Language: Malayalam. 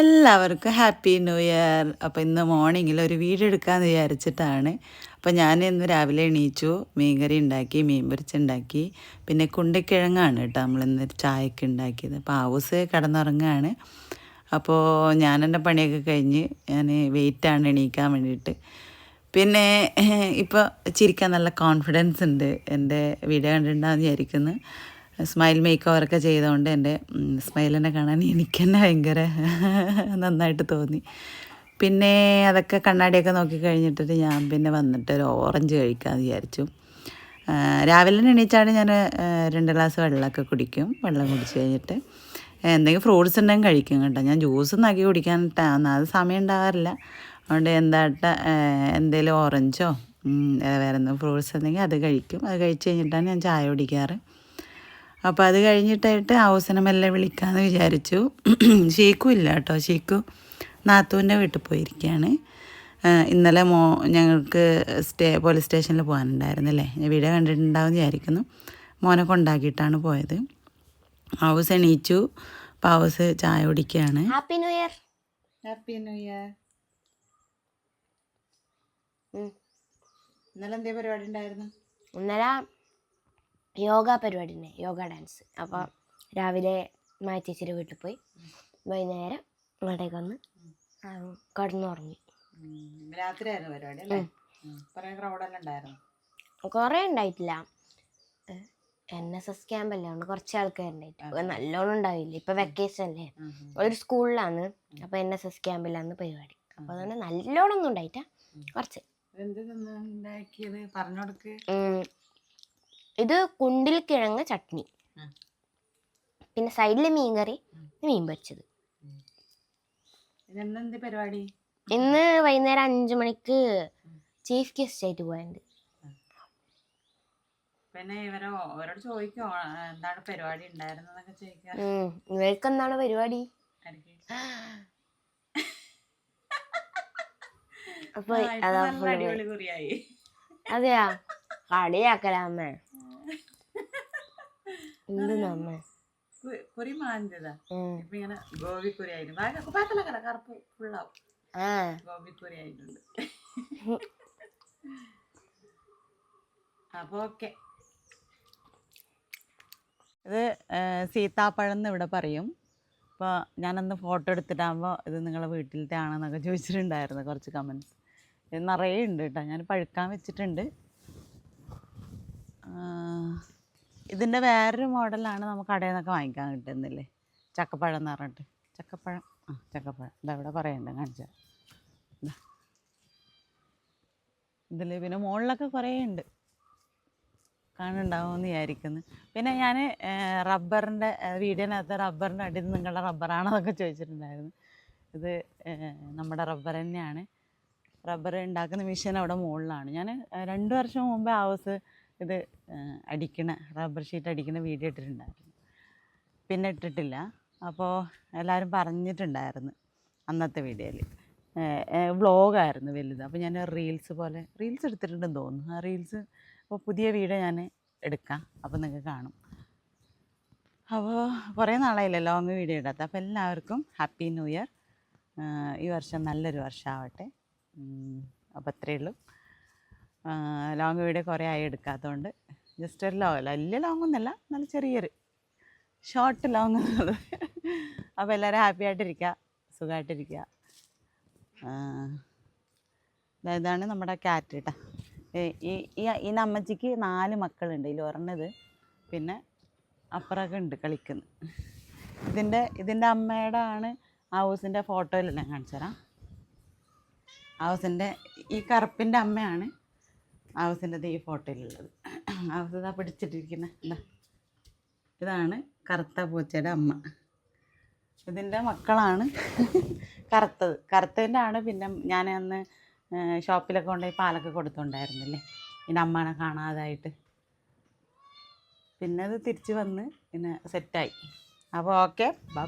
എല്ലാവർക്കും ഹാപ്പി ന്യൂ ഇയർ. അപ്പോൾ ഇന്ന് മോർണിംഗിൽ ഒരു വീഡിയോ എടുക്കാമെന്ന് വിചാരിച്ചിട്ടാണ്. അപ്പോൾ ഞാൻ ഇന്ന് രാവിലെ എണീച്ചു മീൻകറി ഉണ്ടാക്കി മീൻ പൊരിച്ചുണ്ടാക്കി പിന്നെ കുണ്ടക്കിഴങ്ങാണ് കേട്ടോ നമ്മളിന്ന് ചായക്ക് ഉണ്ടാക്കിയത്. അപ്പോൾ ഹൗസ് കിടന്നുറങ്ങുകയാണ് അപ്പോൾ ഞാൻ എന്റെ പണിയൊക്കെ കഴിഞ്ഞ് ഞാൻ വെയിറ്റാണ് എണീക്കാൻ വേണ്ടിയിട്ട്. പിന്നെ ഇപ്പോൾ ചിരിക്കാൻ നല്ല കോൺഫിഡൻസ് ഉണ്ട് എന്റെ വീഡിയോ കണ്ടിട്ടുണ്ടാകുന്ന വിചാരിക്കുന്നു. സ്മൈൽ മേക്ക് ഓവറൊക്കെ ചെയ്തുകൊണ്ട് എന്റെ സ്മൈലിനെ കാണാൻ എനിക്ക് തന്നെ ഭയങ്കര നന്നായിട്ട് തോന്നി. പിന്നെ അതൊക്കെ കണ്ണാടിയൊക്കെ നോക്കി കഴിഞ്ഞിട്ട് ഞാൻ പിന്നെ വന്നിട്ട് ഒരു ഓറഞ്ച് കഴിക്കാമെന്ന് വിചാരിച്ചു. രാവിലെ എണീച്ചാണ് ഞാൻ രണ്ട് ഗ്ലാസ് വെള്ളമൊക്കെ കുടിക്കും വെള്ളം കുടിച്ച് കഴിഞ്ഞിട്ട്. എന്തെങ്കിലും ഫ്രൂട്ട്സ് ഉണ്ടെങ്കിൽ കഴിക്കും കേട്ടോ. ഞാൻ ജ്യൂസ് നാക്കി കുടിക്കാൻ ട- അത് സമയം ഉണ്ടാകാറില്ല അതുകൊണ്ട് എന്താട്ട എന്തെങ്കിലും ഓറഞ്ചോ വേറെ എന്തെങ്കിലും ഫ്രൂട്ട്സ് ഉണ്ടെങ്കിൽ അത് കഴിക്കും. അത് കഴിച്ച് കഴിഞ്ഞിട്ടാണ് ഞാൻ ചായ കുടിക്കാറ്. അപ്പോൾ അത് കഴിഞ്ഞിട്ടായിട്ട് അവസരമെല്ലാം മെല്ലെ വിളിക്കാമെന്ന് വിചാരിച്ചു. ഷീക്കു ഇല്ല കേട്ടോ. ഷീക്കു നാത്തൂന്റെ വീട്ടിൽ പോയിരിക്കുകയാണ് ഇന്നലെ മോ ഞങ്ങൾക്ക് സ്റ്റേ പോലീസ് സ്റ്റേഷനിൽ പോകാനുണ്ടായിരുന്നു അല്ലേ ഞാൻ വീഡിയോ കണ്ടിട്ടുണ്ടാവും വിചാരിക്കുന്നു. മോനെ കൊണ്ടാക്കിയിട്ടാണ് പോയത്. ഹൗസ് എണീച്ചു. അപ്പോൾ ഹൗസ് ചായ കുടിക്കുകയാണ്. Happy new year happy new year ഇന്നലെ എന്തേ പരിപാടി ഉണ്ടായിരുന്നു? ഇന്നലെ യോഗ പരിപാടി തന്നെ യോഗ ഡാൻസ്. അപ്പോൾ രാവിലെ മാറ്റിച്ചിരി വീട്ടിൽ പോയി. വൈകുന്നേരം ഇങ്ങോട്ടേക്ക് വന്ന് കിടന്നുറങ്ങി. രാത്രിയായിരുന്നു പരിപാടി അല്ലേ? കുറേ ക്രൗഡെല്ലാം ഉണ്ടായിരുന്നു? കുറേ ഉണ്ടായിട്ടില്ല. എൻ എസ് എസ് ക്യാമ്പല്ലേ അതുകൊണ്ട് കുറച്ച് ആൾക്കാരുണ്ടായിട്ട് നല്ലോണം ഉണ്ടാവില്ല? ഇപ്പൊ വെക്കേഷൻ അല്ലേ? ഒരു സ്കൂളിലാണ്. അപ്പൊ എൻ എസ് എസ് ക്യാമ്പിലാണ് പരിപാടി. അപ്പൊ അതുകൊണ്ട് നല്ലോണം ഒന്നും ഉണ്ടായിട്ടാ കുറച്ച് എന്ത് ഉണ്ടാക്കിയത് പറഞ്ഞു കൊടുക്ക് ഉം. ഇത് കുണ്ടിൽ കിഴങ്ങ് ചട്നി. പിന്നെ സൈഡിൽ മീൻ കറി മീൻ പൊരിച്ചത്. പരിപാടി? ഇന്ന് വൈകുന്നേരം അഞ്ചു മണിക്ക് ചീഫ് ഗസ്റ്റ് ആയിട്ട് പോയത് പിന്നെ ഇവരോ അവരോട് ചോദിക്കോ എന്താണ് പരിപാടി ഉണ്ടായിരുന്നതൊക്കെ ചോദിക്കാം. ഇവർക്ക് എന്താണ് പരിപാടി? അപ്പൊ അതാ അതെയാ? കളിയാക്കലാമ്മ എന്ത് നമ്മ കു- കുറി മാഞ്ചതാ ഉം. ഇപ്പൊ ഇങ്ങനെ ഗോപിക്കുറി ആയിരുന്നു ഭയങ്കര കുപ്പായത്തല്ല കട കറുപ്പ് ഫുള്ളാവും ആ. ആയിട്ടുണ്ട് അപ്പൊ ഓക്കെ. ഇത് സീതാപ്പഴം എന്ന് ഇവിടെ പറയും. അപ്പോൾ ഞാനന്ന് ഫോട്ടോ എടുത്തിട്ടാകുമ്പോൾ ഇത് നിങ്ങളെ വീട്ടിലത്തെ ആണെന്നൊക്കെ ചോദിച്ചിട്ടുണ്ടായിരുന്നു കുറച്ച് കമൻസ് ഇത് നിറയെ ഉണ്ട് കേട്ടോ. ഞാൻ പഴുക്കാൻ വെച്ചിട്ടുണ്ട്. ഇതിന്റെ വേറൊരു മോഡലാണ് നമുക്ക് കടയിൽ നിന്നൊക്കെ വാങ്ങിക്കാൻ കിട്ടുന്നില്ലേ? ചക്കപ്പഴം എന്ന് പറഞ്ഞിട്ട്. ചക്കപ്പഴം. ആ ചക്കപ്പഴം. ഇതാ ഇവിടെ പറയണ്ട കാണിച്ച ഇതിൽ പിന്നെ മുകളിലൊക്കെ കുറേ ഉണ്ട് കാണുന്നുണ്ടാവുമെന്ന് വിചാരിക്കുന്നു. പിന്നെ ഞാൻ റബ്ബറിന്റെ വീടിനകത്ത് റബ്ബറിന്റെ അടിയിൽ നിങ്ങളുടെ റബ്ബറാണെന്നൊക്കെ ചോദിച്ചിട്ടുണ്ടായിരുന്നു. ഇത് നമ്മുടെ റബ്ബർ തന്നെയാണ്. റബ്ബർ ഉണ്ടാക്കുന്ന മെഷീൻ അവിടെ മുകളിലാണ് ഞാൻ രണ്ട് വർഷം മുമ്പേ ഹൗസ് ഇത് അടിക്കണ റബ്ബർ ഷീറ്റ് അടിക്കുന്ന വീഡിയോ ഇട്ടിട്ടുണ്ടായിരുന്നു. പിന്നെ ഇട്ടിട്ടില്ല. അപ്പോൾ എല്ലാവരും പറഞ്ഞിട്ടുണ്ടായിരുന്നു അന്നത്തെ വീഡിയോയിൽ വ്ളോഗായിരുന്നു വലുത്. അപ്പോൾ ഞാൻ റീൽസ് പോലെ റീൽസ് എടുത്തിട്ടുണ്ടെന്ന് തോന്നുന്നു. ആ റീൽസ് അപ്പോൾ പുതിയ വീഡിയോ ഞാൻ എടുക്കാം. അപ്പോൾ നിങ്ങൾക്ക് കാണും. അപ്പോൾ കുറേ നാളായില്ലേ ലോങ് വീഡിയോ ഇടാത്ത. അപ്പോൾ എല്ലാവർക്കും ഹാപ്പി ന്യൂ ഇയർ ഈ വർഷം നല്ലൊരു വർഷമാവട്ടെ അപ്പോൾ അത്രയേ ഉള്ളൂ. ലോങ് വീഡിയോ കുറേ ആയി എടുക്കാത്തതുകൊണ്ട് ജസ്റ്റ് ഒരു ലോങ് അല്ല വലിയ ലോങ് ഒന്നുമല്ല നല്ല ചെറിയൊരു ഷോർട്ട് ലോങ് എന്നുള്ളത് അപ്പോൾ എല്ലാവരും ഹാപ്പി ആയിട്ടിരിക്കുക സുഖമായിട്ടിരിക്കുക ഇതാണ് നമ്മുടെ ക്യാറ്റ് കേട്ടോ ഈ ഈ അമ്മച്ചിക്ക് നാല് മക്കളുണ്ട് ഇതിൽ ഒരെണ്ണത് പിന്നെ അപ്പുറമൊക്കെ ഉണ്ട് കളിക്കുന്നു. ഇതിന്റെ ഇതിന്റെ അമ്മയുടെ ആണ് ഹൗസിന്റെ ഫോട്ടോയിൽ ഞാൻ കാണിച്ചു തരാം ഹൗസിന്റെ ഈ കറുപ്പിന്റെ അമ്മയാണ് ഹൗസിന്റെ ഈ ഫോട്ടോയിലുള്ളത്. ഇതാ പിടിച്ചിട്ടിരിക്കുന്ന. ഇതാണ് കറുത്ത പൂച്ചയുടെ അമ്മ. ഇതിന്റെ മക്കളാണ് കറുത്തത്. കറുത്തതിന്റെ ആണ് പിന്നെ ഞാൻ അന്ന് ഷോപ്പിലൊക്കെ കൊണ്ടുപോയി പാലൊക്കെ കൊടുത്തോണ്ടായിരുന്നില്ലേ? എന്റെ അമ്മനെ കാണാതായിട്ട്. പിന്നെ അത് തിരിച്ച് വന്ന് പിന്നെ സെറ്റായി. അപ്പോൾ ഓക്കെ ബൈ